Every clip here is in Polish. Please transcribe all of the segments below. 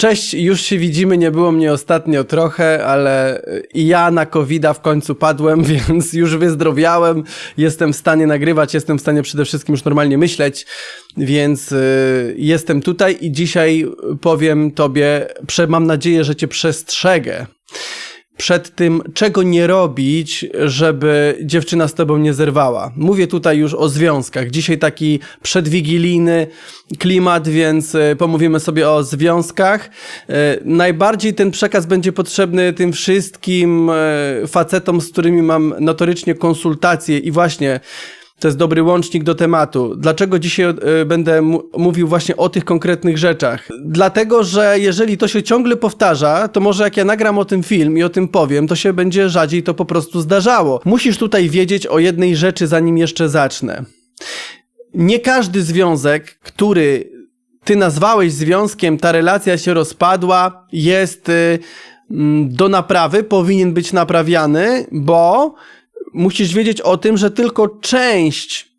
Cześć, już się widzimy, nie było mnie ostatnio trochę, ale i ja na covid w końcu padłem, więc już wyzdrowiałem, jestem w stanie nagrywać, jestem w stanie przede wszystkim już normalnie myśleć, więc y, jestem tutaj i dzisiaj powiem tobie, mam nadzieję, że cię przestrzegę przed tym, czego nie robić, żeby dziewczyna z tobą nie zerwała. Mówię tutaj już o związkach. Dzisiaj taki przedwigilijny klimat, więc e, pomówimy sobie o związkach. E, najbardziej ten przekaz będzie potrzebny tym wszystkim e, facetom, z którymi mam notorycznie konsultacje i właśnie to jest dobry łącznik do tematu. Dlaczego dzisiaj y, będę mówił właśnie o tych konkretnych rzeczach? Dlatego, że jeżeli to się ciągle powtarza, to może jak ja nagram o tym film i o tym powiem, to się będzie rzadziej to po prostu zdarzało. Musisz tutaj wiedzieć o jednej rzeczy, zanim jeszcze zacznę. Nie każdy związek, który ty nazwałeś związkiem, ta relacja się rozpadła, jest y, mm, do naprawy, powinien być naprawiany, bo musisz wiedzieć o tym, że tylko część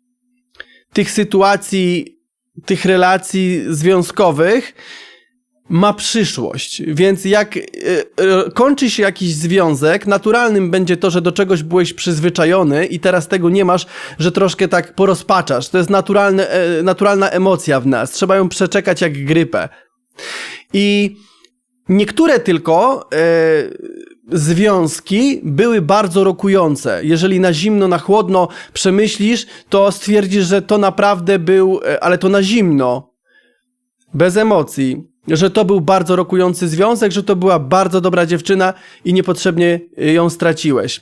tych sytuacji, tych relacji związkowych ma przyszłość. Więc jak y, y, kończy się jakiś związek, naturalnym będzie to, że do czegoś byłeś przyzwyczajony i teraz tego nie masz, że troszkę tak porozpaczasz. To jest naturalne, e, naturalna emocja w nas. Trzeba ją przeczekać jak grypę. I niektóre tylko e, związki były bardzo rokujące. Jeżeli na zimno, na chłodno przemyślisz, to stwierdzisz, że to naprawdę był, e, ale to na zimno, bez emocji, że to był bardzo rokujący związek, że to była bardzo dobra dziewczyna i niepotrzebnie ją straciłeś.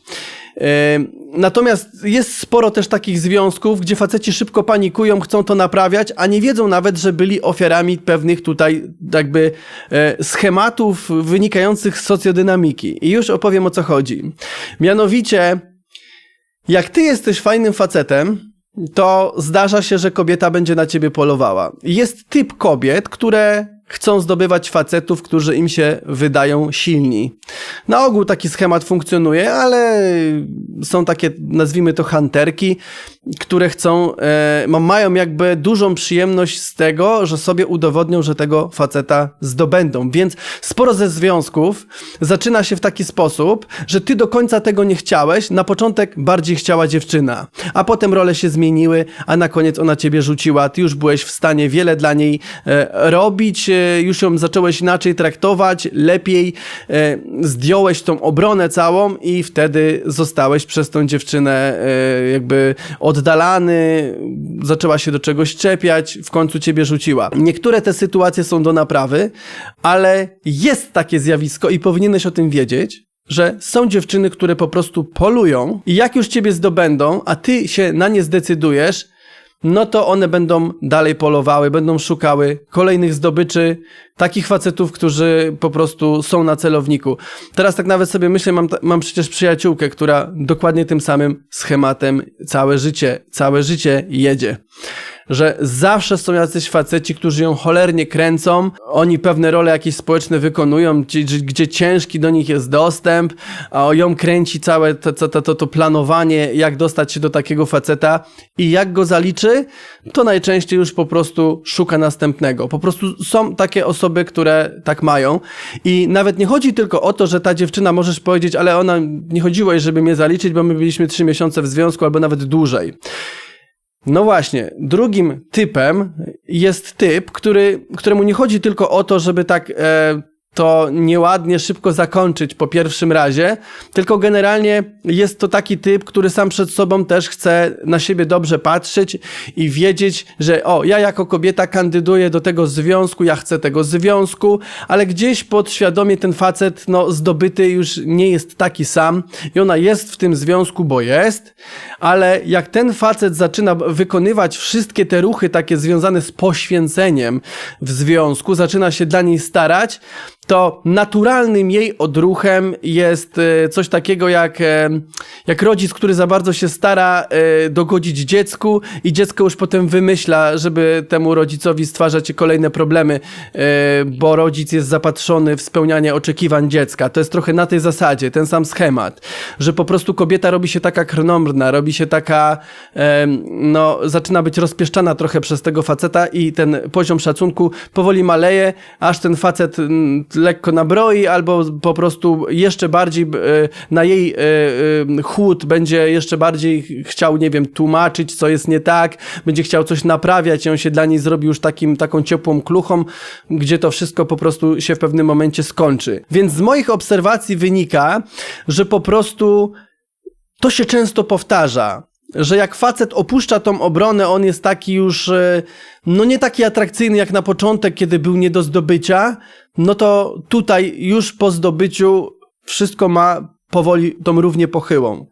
Natomiast jest sporo też takich związków, gdzie faceci szybko panikują, chcą to naprawiać, a nie wiedzą nawet, że byli ofiarami pewnych tutaj jakby e, schematów wynikających z socjodynamiki. I już opowiem o co chodzi. Mianowicie, jak ty jesteś fajnym facetem, to zdarza się, że kobieta będzie na ciebie polowała. Jest typ kobiet, które chcą zdobywać facetów, którzy im się wydają silni. Na ogół taki schemat funkcjonuje, ale są takie, nazwijmy to, hunterki, które chcą, e, mają jakby dużą przyjemność z tego, że sobie udowodnią, że tego faceta zdobędą. Więc sporo ze związków zaczyna się w taki sposób, że ty do końca tego nie chciałeś, na początek bardziej chciała dziewczyna, a potem role się zmieniły, a na koniec ona ciebie rzuciła, ty już byłeś w stanie wiele dla niej e, robić, e, już ją zacząłeś inaczej traktować, lepiej e, zdjąłeś tą obronę całą i wtedy zostałeś przez tą dziewczynę e, jakby oddalany, zaczęła się do czegoś czepiać, w końcu ciebie rzuciła. Niektóre te sytuacje są do naprawy, ale jest takie zjawisko i powinieneś o tym wiedzieć, że są dziewczyny, które po prostu polują i jak już ciebie zdobędą, a ty się na nie zdecydujesz, no to one będą dalej polowały, będą szukały kolejnych zdobyczy, takich facetów, którzy po prostu są na celowniku. Teraz tak nawet sobie myślę, mam, mam przecież przyjaciółkę, która dokładnie tym samym schematem całe życie, całe życie jedzie że zawsze są jacyś faceci, którzy ją cholernie kręcą, oni pewne role jakieś społeczne wykonują, gdzie, gdzie ciężki do nich jest dostęp, a ją kręci całe to, to, to, to planowanie, jak dostać się do takiego faceta i jak go zaliczy, to najczęściej już po prostu szuka następnego. Po prostu są takie osoby, które tak mają i nawet nie chodzi tylko o to, że ta dziewczyna możesz powiedzieć, ale ona nie chodziło jej, żeby mnie zaliczyć, bo my byliśmy trzy miesiące w związku albo nawet dłużej. No właśnie, drugim typem jest typ, który, któremu nie chodzi tylko o to, żeby tak e, to nieładnie szybko zakończyć po pierwszym razie, tylko generalnie jest to taki typ, który sam przed sobą też chce na siebie dobrze patrzeć i wiedzieć, że o, ja jako kobieta kandyduję do tego związku, ja chcę tego związku, ale gdzieś podświadomie ten facet no, zdobyty już nie jest taki sam i ona jest w tym związku, bo jest, ale jak ten facet zaczyna wykonywać wszystkie te ruchy takie związane z poświęceniem w związku, zaczyna się dla niej starać, to naturalnym jej odruchem jest e, coś takiego jak, e, jak rodzic, który za bardzo się stara e, dogodzić dziecku i dziecko już potem wymyśla, żeby temu rodzicowi stwarzać kolejne problemy, bo rodzic jest zapatrzony w spełnianie oczekiwań dziecka. To jest trochę na tej zasadzie, ten sam schemat, że po prostu kobieta robi się taka krnomrna, robi się taka, no, zaczyna być rozpieszczana trochę przez tego faceta i ten poziom szacunku powoli maleje, aż ten facet mm, lekko nabroi, albo po prostu jeszcze bardziej e, na jej e, e, chłód będzie jeszcze bardziej chciał, nie wiem, tłumaczyć, co jest nie tak, będzie chciał coś naprawiać i on się dla niej zrobi już takim, taką ciepłą kluchą, gdzie to wszystko po prostu się w pewnym momencie skończy. Więc z moich obserwacji wynika, że po prostu to się często powtarza że jak facet opuszcza tą obronę, on jest taki już, e, no nie taki atrakcyjny jak na początek, kiedy był nie do zdobycia, no to tutaj już po zdobyciu wszystko ma powoli tą równie pochyłą.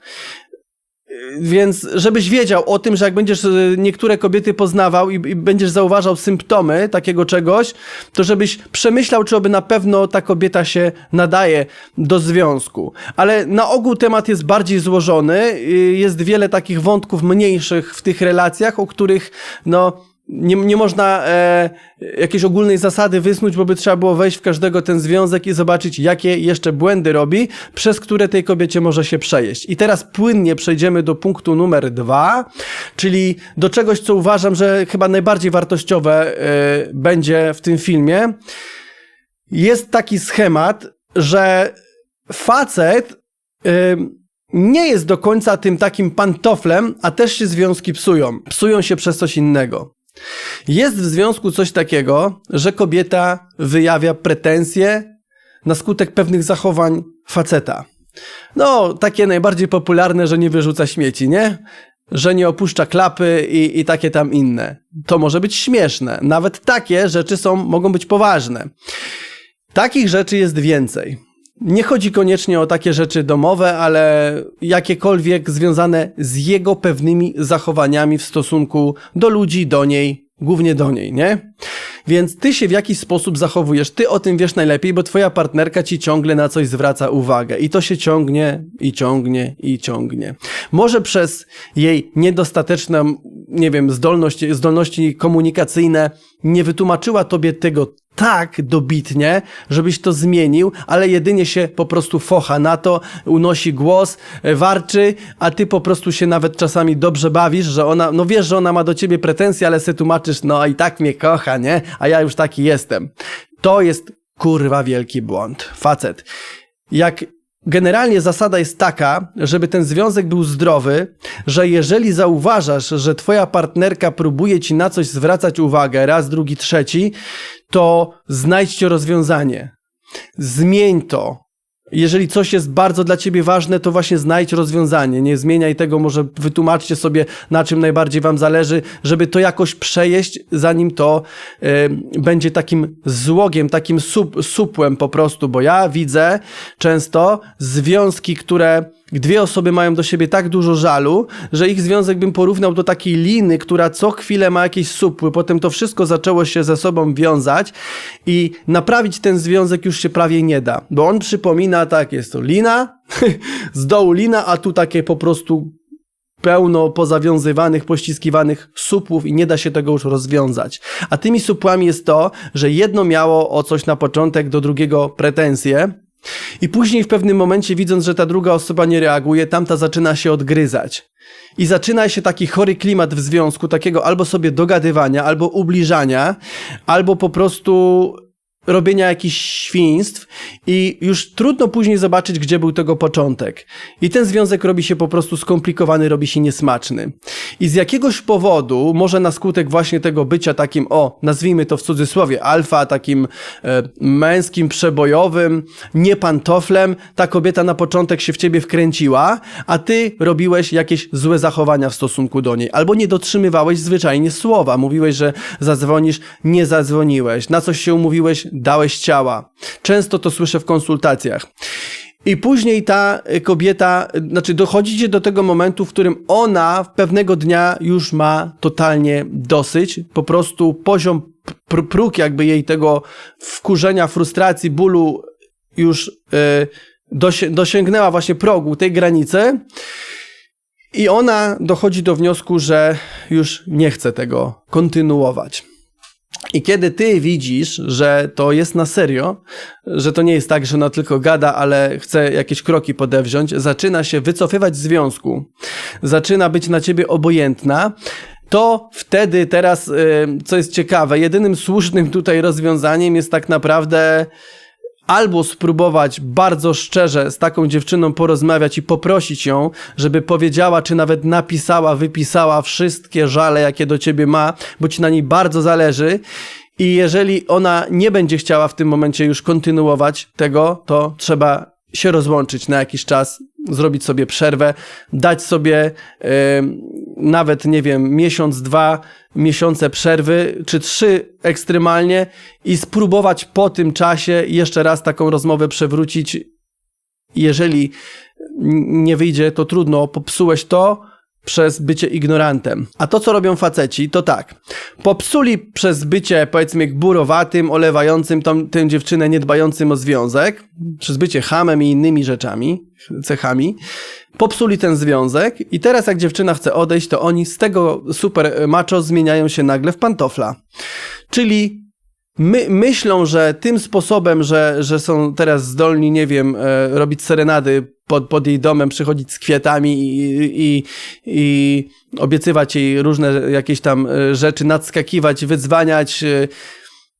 Więc żebyś wiedział o tym, że jak będziesz e, niektóre kobiety poznawał i, i, będziesz zauważał symptomy takiego czegoś, to żebyś przemyślał, czy oby na pewno ta kobieta się nadaje do związku. Ale na ogół temat jest bardziej złożony, jest wiele takich wątków mniejszych w tych relacjach, o których no nie, nie można e, jakiejś ogólnej zasady wysnuć, bo by trzeba było wejść w każdego ten związek i zobaczyć, jakie jeszcze błędy robi, przez które tej kobiecie może się przejeść. I teraz płynnie przejdziemy do punktu numer dwa, czyli do czegoś, co uważam, że chyba najbardziej wartościowe e, będzie w tym filmie. Jest taki schemat, że facet e, nie jest do końca tym takim pantoflem, a też się związki psują. Psują się przez coś innego. Jest w związku coś takiego, że kobieta wyjawia pretensje na skutek pewnych zachowań faceta. No, takie najbardziej popularne, że nie wyrzuca śmieci, nie? Że nie opuszcza klapy i, i takie tam inne. To może być śmieszne. Nawet takie rzeczy są, mogą być poważne. Takich rzeczy jest więcej. Nie chodzi koniecznie o takie rzeczy domowe, ale jakiekolwiek związane z jego pewnymi zachowaniami w stosunku do ludzi, do niej, głównie do niej, nie? Więc ty się w jakiś sposób zachowujesz, ty o tym wiesz najlepiej, bo twoja partnerka ci ciągle na coś zwraca uwagę i to się ciągnie i ciągnie i ciągnie. Może przez jej niedostateczną, nie wiem, zdolności komunikacyjne nie wytłumaczyła tobie tego tak dobitnie, żebyś to zmienił, ale jedynie się po prostu focha na to, unosi głos, e, warczy, a ty po prostu się nawet czasami dobrze bawisz, że ona, no wiesz, że ona ma do ciebie pretensje, ale se tłumaczysz, no i tak mnie kocha, nie? A ja już taki jestem. To jest kurwa wielki błąd. Facet. Jak Generalnie zasada jest taka, żeby ten związek był zdrowy, że jeżeli zauważasz, że twoja partnerka próbuje ci na coś zwracać uwagę raz, drugi, trzeci, to znajdźcie rozwiązanie. Zmień to. Jeżeli coś jest bardzo dla ciebie ważne, to właśnie znajdź rozwiązanie. Nie zmieniaj tego, może wytłumaczcie sobie, na czym najbardziej wam zależy, żeby to jakoś przejeść, zanim to y, będzie takim złogiem, takim sup, supłem po prostu, bo ja widzę często związki, które dwie osoby mają do siebie tak dużo żalu, że ich związek bym porównał do takiej liny, która co chwilę ma jakieś supły. Potem to wszystko zaczęło się ze sobą wiązać i naprawić ten związek już się prawie nie da, bo on przypomina tak, jest to lina, z dołu lina, a tu takie po prostu pełno pozawiązywanych, pościskiwanych supłów i nie da się tego już rozwiązać. A tymi supłami jest to, że jedno miało o coś na początek do drugiego pretensje, i później w pewnym momencie, widząc, że ta druga osoba nie reaguje, tamta zaczyna się odgryzać. I zaczyna się taki chory klimat w związku, takiego albo sobie dogadywania, albo ubliżania, albo po prostu robienia jakichś świństw i już trudno później zobaczyć, gdzie był tego początek. I ten związek robi się po prostu skomplikowany, robi się niesmaczny. I z jakiegoś powodu, może na skutek właśnie tego bycia takim, o, nazwijmy to w cudzysłowie, alfa, takim e, męskim, przebojowym, nie pantoflem, ta kobieta na początek się w ciebie wkręciła, a ty robiłeś jakieś złe zachowania w stosunku do niej, albo nie dotrzymywałeś zwyczajnie słowa. Mówiłeś, że zadzwonisz, nie zadzwoniłeś, na coś się umówiłeś, dałeś ciała. Często to słyszę w konsultacjach. I później ta kobieta, znaczy dochodzicie do tego momentu, w którym ona pewnego dnia już ma totalnie dosyć. Po prostu poziom, pr próg jakby jej tego wkurzenia, frustracji, bólu już yy, dosięgnęła właśnie progu tej granicy. I ona dochodzi do wniosku, że już nie chce tego kontynuować. I kiedy ty widzisz, że to jest na serio, że to nie jest tak, że ona tylko gada, ale chce jakieś kroki podewziąć, zaczyna się wycofywać z związku, zaczyna być na ciebie obojętna, to wtedy teraz, y, co jest ciekawe, jedynym słusznym tutaj rozwiązaniem jest tak naprawdę albo spróbować bardzo szczerze z taką dziewczyną porozmawiać i poprosić ją, żeby powiedziała, czy nawet napisała, wypisała wszystkie żale, jakie do ciebie ma, bo ci na niej bardzo zależy. I jeżeli ona nie będzie chciała w tym momencie już kontynuować tego, to trzeba się rozłączyć na jakiś czas, zrobić sobie przerwę, dać sobie yy, nawet, nie wiem, miesiąc, dwa miesiące przerwy, czy trzy ekstremalnie i spróbować po tym czasie jeszcze raz taką rozmowę przewrócić. Jeżeli nie wyjdzie, to trudno, popsułeś to, przez bycie ignorantem. A to, co robią faceci, to tak. Popsuli przez bycie, powiedzmy, gburowatym, olewającym tą, tę dziewczynę, niedbającym o związek, przez bycie hamem i innymi rzeczami, cechami, popsuli ten związek i teraz jak dziewczyna chce odejść, to oni z tego super macho zmieniają się nagle w pantofla. Czyli My, myślą, że tym sposobem, że, że są teraz zdolni, nie wiem, e, robić serenady pod, pod jej domem, przychodzić z kwiatami i, i, i obiecywać jej różne jakieś tam e, rzeczy, nadskakiwać, wyzwaniać, e,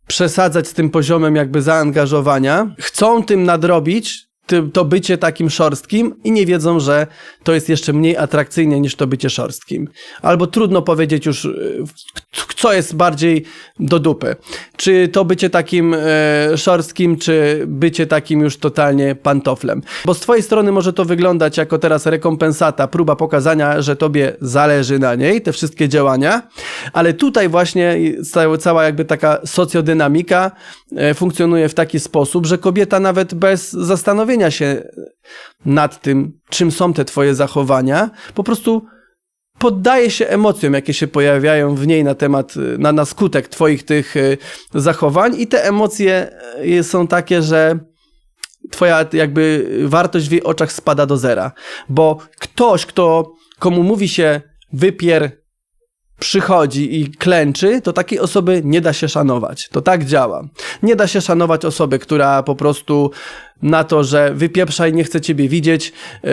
przesadzać z tym poziomem jakby zaangażowania. Chcą tym nadrobić, to bycie takim szorstkim i nie wiedzą, że to jest jeszcze mniej atrakcyjne niż to bycie szorstkim. Albo trudno powiedzieć już, y, co jest bardziej do dupy. Czy to bycie takim e, szorstkim, czy bycie takim już totalnie pantoflem. Bo z twojej strony może to wyglądać jako teraz rekompensata, próba pokazania, że tobie zależy na niej, te wszystkie działania, ale tutaj właśnie cała jakby taka socjodynamika e, funkcjonuje w taki sposób, że kobieta nawet bez zastanowienia zastanowienia się nad tym, czym są te twoje zachowania, po prostu poddaje się emocjom, jakie się pojawiają w niej na temat, na, na skutek twoich tych y, zachowań i te emocje y, są takie, że twoja jakby wartość w jej oczach spada do zera. Bo ktoś, kto, komu mówi się wypier przychodzi i klęczy, to takiej osoby nie da się szanować. To tak działa. Nie da się szanować osoby, która po prostu na to, że wypieprza i nie chce ciebie widzieć, yy,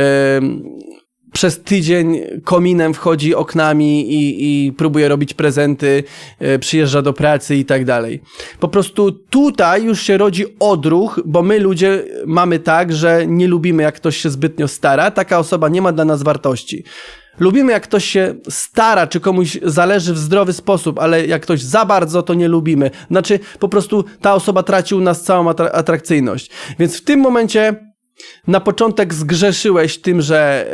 przez tydzień kominem wchodzi oknami i, i próbuje robić prezenty, yy, przyjeżdża do pracy i tak dalej. Po prostu tutaj już się rodzi odruch, bo my ludzie mamy tak, że nie lubimy jak ktoś się zbytnio stara, taka osoba nie ma dla nas wartości. Lubimy, jak ktoś się stara, czy komuś zależy w zdrowy sposób, ale jak ktoś za bardzo, to nie lubimy. Znaczy, po prostu ta osoba traci u nas całą atrakcyjność. Więc w tym momencie na początek zgrzeszyłeś tym, że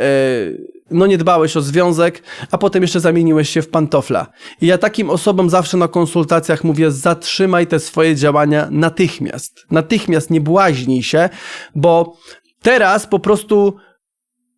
yy, no nie dbałeś o związek, a potem jeszcze zamieniłeś się w pantofla. I ja takim osobom zawsze na konsultacjach mówię, zatrzymaj te swoje działania natychmiast. Natychmiast nie błaźnij się, bo teraz po prostu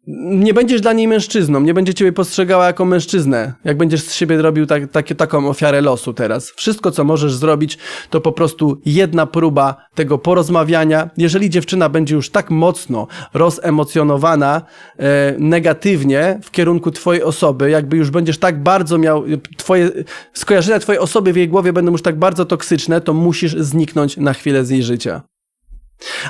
nie będziesz dla niej mężczyzną, nie będzie ciebie postrzegała jako mężczyznę, jak będziesz z siebie robił tak, tak, taką ofiarę losu teraz. Wszystko, co możesz zrobić, to po prostu jedna próba tego porozmawiania. Jeżeli dziewczyna będzie już tak mocno rozemocjonowana e, negatywnie w kierunku twojej osoby, jakby już będziesz tak bardzo miał, twoje, skojarzenia twojej osoby w jej głowie będą już tak bardzo toksyczne, to musisz zniknąć na chwilę z jej życia.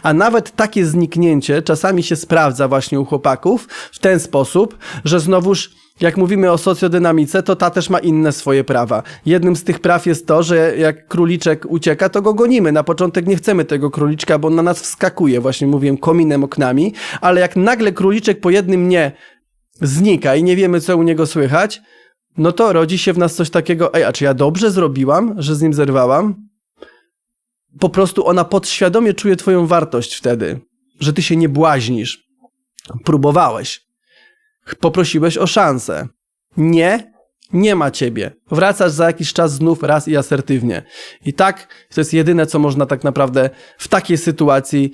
A nawet takie zniknięcie czasami się sprawdza właśnie u chłopaków w ten sposób, że znowuż jak mówimy o socjodynamice, to ta też ma inne swoje prawa. Jednym z tych praw jest to, że jak króliczek ucieka, to go gonimy. Na początek nie chcemy tego króliczka, bo on na nas wskakuje, właśnie mówiłem, kominem oknami, ale jak nagle króliczek po jednym nie znika i nie wiemy, co u niego słychać, no to rodzi się w nas coś takiego, ej, a czy ja dobrze zrobiłam, że z nim zerwałam? Po prostu ona podświadomie czuje twoją wartość wtedy, że ty się nie błaźnisz. Próbowałeś. Poprosiłeś o szansę. Nie, nie ma ciebie. Wracasz za jakiś czas znów raz i asertywnie. I tak to jest jedyne, co można tak naprawdę w takiej sytuacji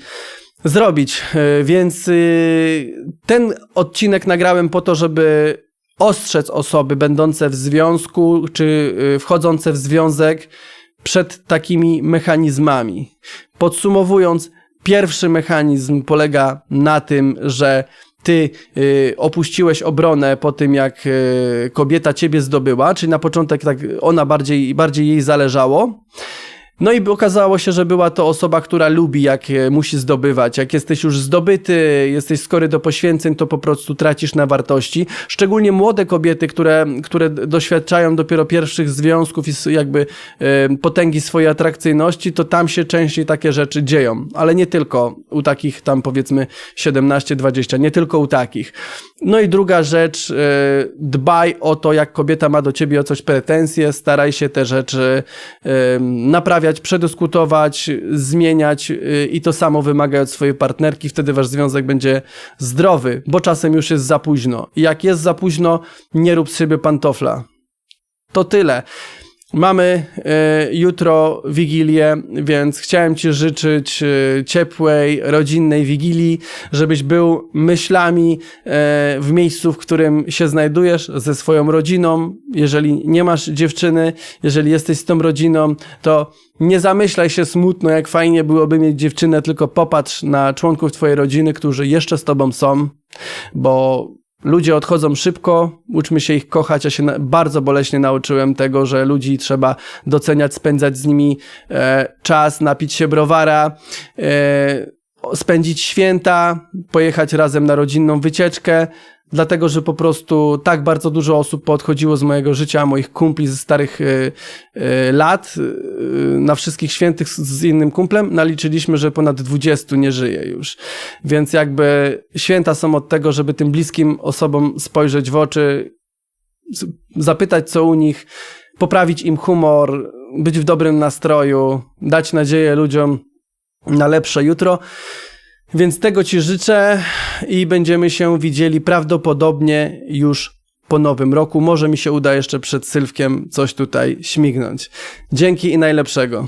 zrobić. E, Więc y, ten odcinek nagrałem po to, żeby ostrzec osoby będące w związku czy y, wchodzące w związek przed takimi mechanizmami. Podsumowując, pierwszy mechanizm polega na tym, że ty y, opuściłeś obronę po tym, jak y, kobieta ciebie zdobyła, czyli na początek tak ona bardziej, bardziej jej zależało. No i okazało się, że była to osoba, która lubi, jak e, musi zdobywać. Jak jesteś już zdobyty, jesteś skory do poświęceń, to po prostu tracisz na wartości. Szczególnie młode kobiety, które, które doświadczają dopiero pierwszych związków i jakby e, potęgi swojej atrakcyjności, to tam się częściej takie rzeczy dzieją. Ale nie tylko u takich tam powiedzmy 17-20, nie tylko u takich. No i druga rzecz, e, dbaj o to, jak kobieta ma do ciebie o coś pretensje, staraj się te rzeczy e, naprawiać, przedyskutować, zmieniać e, i to samo wymagaj od swojej partnerki, wtedy wasz związek będzie zdrowy, bo czasem już jest za późno. I jak jest za późno, nie rób z siebie pantofla. To tyle. Mamy e, jutro Wigilię, więc chciałem Ci życzyć e, ciepłej, rodzinnej Wigilii, żebyś był myślami e, w miejscu, w którym się znajdujesz, ze swoją rodziną. Jeżeli nie masz dziewczyny, jeżeli jesteś z tą rodziną, to nie zamyślaj się smutno, jak fajnie byłoby mieć dziewczynę, tylko popatrz na członków Twojej rodziny, którzy jeszcze z Tobą są, bo Ludzie odchodzą szybko, uczmy się ich kochać. Ja się bardzo boleśnie nauczyłem tego, że ludzi trzeba doceniać, spędzać z nimi e, czas, napić się browara, e, spędzić święta, pojechać razem na rodzinną wycieczkę, dlatego że po prostu tak bardzo dużo osób podchodziło z mojego życia, moich kumpli ze starych e, e, lat. E, na wszystkich świętych z, innym kumplem naliczyliśmy, że ponad 20 nie żyje już. Więc jakby święta są od tego, żeby tym bliskim osobom spojrzeć w oczy, zapytać co u nich, poprawić im humor, być w dobrym nastroju, dać nadzieję ludziom na lepsze jutro. Więc tego Ci życzę i będziemy się widzieli prawdopodobnie już po nowym roku. Może mi się uda jeszcze przed Sylwkiem coś tutaj śmignąć. Dzięki i najlepszego.